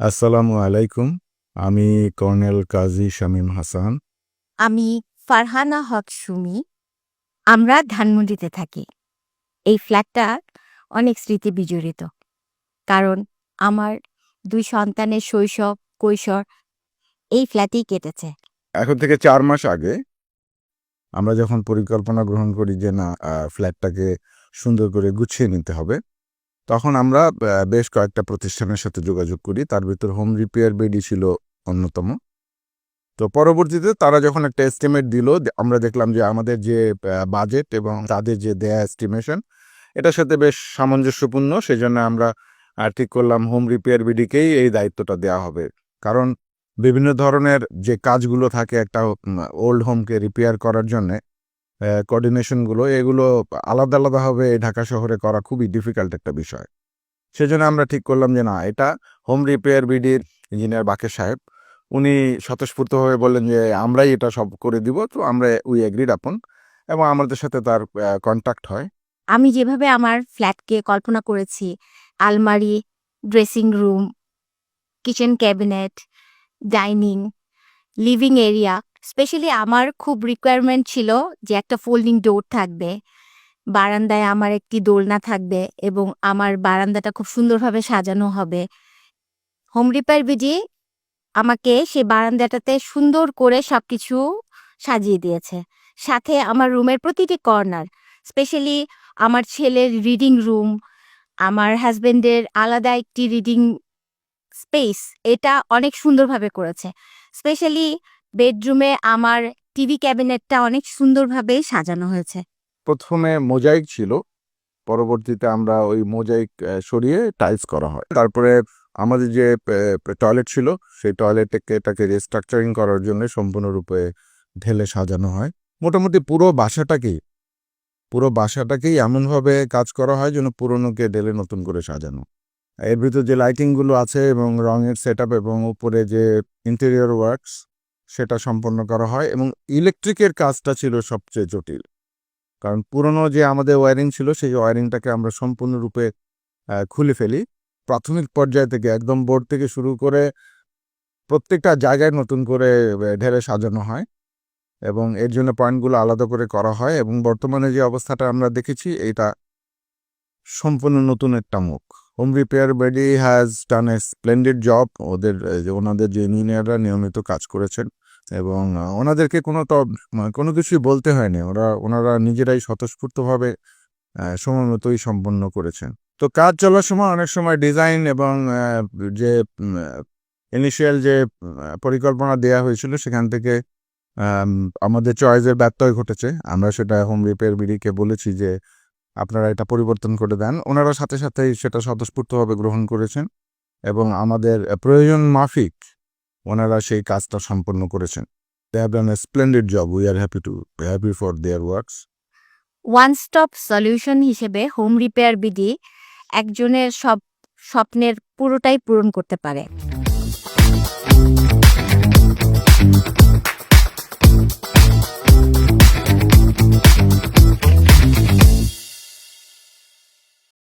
আসসালামু আলাইকুম। আমি কর্নেল কাজী শামীম হাসান। আমি ফারহানা হক সুমি। আমরা ধানমন্ডিতে থাকি। এই ফ্ল্যাটটা অনেক স্মৃতি বিজড়িত। কারণ আমার দুই সন্তানের শৈশব কৈশোর এই ফ্ল্যাটেই কেটেছে। এখন থেকে চার মাস আগে আমরা যখন পরিকল্পনা গ্রহণ করি যে না ফ্ল্যাটটাকে সুন্দর করে গুছিয়ে নিতে হবে তখন আমরা বেশ কয়েকটা প্রতিষ্ঠানের সাথে যোগাযোগ করি। তার ভিতর হোম রিপেয়ার বেডি ছিল অন্যতম। তো পরবর্তীতে তারা যখন একটা এস্টিমেট দিল আমরা দেখলাম যে আমাদের যে বাজেট এবং তাদের যে দেয়া এস্টিমেশন এটার সাথে বেশ সামঞ্জস্যপূর্ণ। সেই জন্য আমরা আহ, ঠিক করলাম হোম রিপেয়ার বিডিকেই এই দায়িত্বটা দেওয়া হবে। কারণ বিভিন্ন ধরনের যে কাজগুলো থাকে একটা ওল্ড হোমকে রিপেয়ার করার জন্য কোঅর্ডিনেশনগুলো এগুলো আলাদা আলাদাভাবে ঢাকা শহরে করা খুবই ডিফিকাল্ট একটা বিষয়। সেজন্য আমরা ঠিক করলাম যে না, এটা হোম রিপেয়ার বিডির ইঞ্জিনিয়ার বাকের সাহেব, উনি স্বতঃস্ফূর্তভাবে বললেন যে, আমরাই এটা সব করে দিব, তো আমরা উই এগ্রিড আপন এবং আমাদের সাথে তার কন্ট্যাক্ট হয়। আমি যেভাবে আমার ফ্ল্যাটকে কল্পনা করেছি, আলমারি dressing room kitchen cabinet dining living area specially আমার খুব রিকোয়ারমেন্ট ছিল যে একটা ফোল্ডিং ডোর থাকবে। বারান্দায় আমার একটি দোলনা থাকবে এবং আমার বারান্দাটা খুব সুন্দরভাবে সাজানো হবে। হোম রিপেয়ার বিজি আমাকে সেই বারান্দাটাতে সুন্দর করে সব কিছু সাজিয়ে দিয়েছে। সাথে আমার রুমের প্রতিটি কর্নার স্পেশালি আমার ছেলের রিডিং রুম আমার হাজবেন্ডের আলাদা একটি রিডিং স্পেস এটা অনেক সুন্দরভাবে করেছে। স্পেশালি বেডরুমে আমার টিভি ক্যাবিনেটটা অনেক সুন্দরভাবে সাজানো হয়েছে। প্রথমে মোজাইক ছিল, পরবর্তীতে আমরা ওই মোজাইক সরিয়ে টাইলস করা হয়। তারপরে আমাদের যে টয়লেট ছিল, সেই টয়লেটকে এটাকে রিস্ট্রাকচারিং করার জন্য সম্পূর্ণরূপে ঢেলে সাজানো হয়। মোটামুটি পুরো বাসাটাকেই পুরো বাসাটাকেই এমনভাবে কাজ করা হয় যেন পুরনোকে ঢেলে নতুন করে সাজানো? এর ভিতর যে লাইটিংগুলো আছে এবং রঙের সেট এবং উপরে যে ইন্টেরিয়র ওয়ার্কস সেটা সম্পন্ন করা হয় এবং ইলেকট্রিকের কাজটা ছিল সবচেয়ে জটিল। কারণ পুরনো যে আমাদের ওয়ারিং ছিল, সেই ওয়ারিংটাকে আমরা সম্পূর্ণরূপে খুলে ফেলি। প্রাথমিক পর্যায় থেকে একদম বোর্ড থেকে শুরু করে প্রত্যেকটা জায়গায় নতুন করে ঢেলে সাজানো হয় এবং এর জন্য পয়েন্টগুলো আলাদা করে করা হয় এবং বর্তমানে যে অবস্থাটা আমরা দেখেছি এটা সম্পূর্ণ নতুন একটা মুখ। Home repair BD has done a splendid job ওদের ওনাদের যে ইঞ্জিনিয়াররা নিয়মিত কাজ করেছেন এবং ওনাদেরকে কোনো তো মানে কোনো কিছুই বলতে হয়নি। ওরা, ওনারা নিজেরাই স্বতঃস্ফূর্তভাবে সময় মতোই সম্পন্ন করেছেন। তো কাজ চলার সময় অনেক সময় ডিজাইন এবং যে ইনিশিয়াল যে পরিকল্পনা দেয়া হয়েছিল সেখান থেকে আমাদের চয়েসের ব্যত্যয় ঘটেছে। আমরা সেটা হোম রিপেয়ার বিডিকে বলেছি যে আপনারা এটা পরিবর্তন করে দেন। ওনারা সাথে সাথেই সেটা স্বতঃস্ফূর্তভাবে গ্রহণ করেছেন এবং আমাদের প্রয়োজন মাফিক ওনারা সেই কাজটা সম্পন্ন করেছেন। They have done a splendid job we are happy to happy for their works one stop solution হিসেবে হোম রিপেয়ার বিডি একজনের সব স্বপ্নের পুরোটাই পূরণ করতে পারে।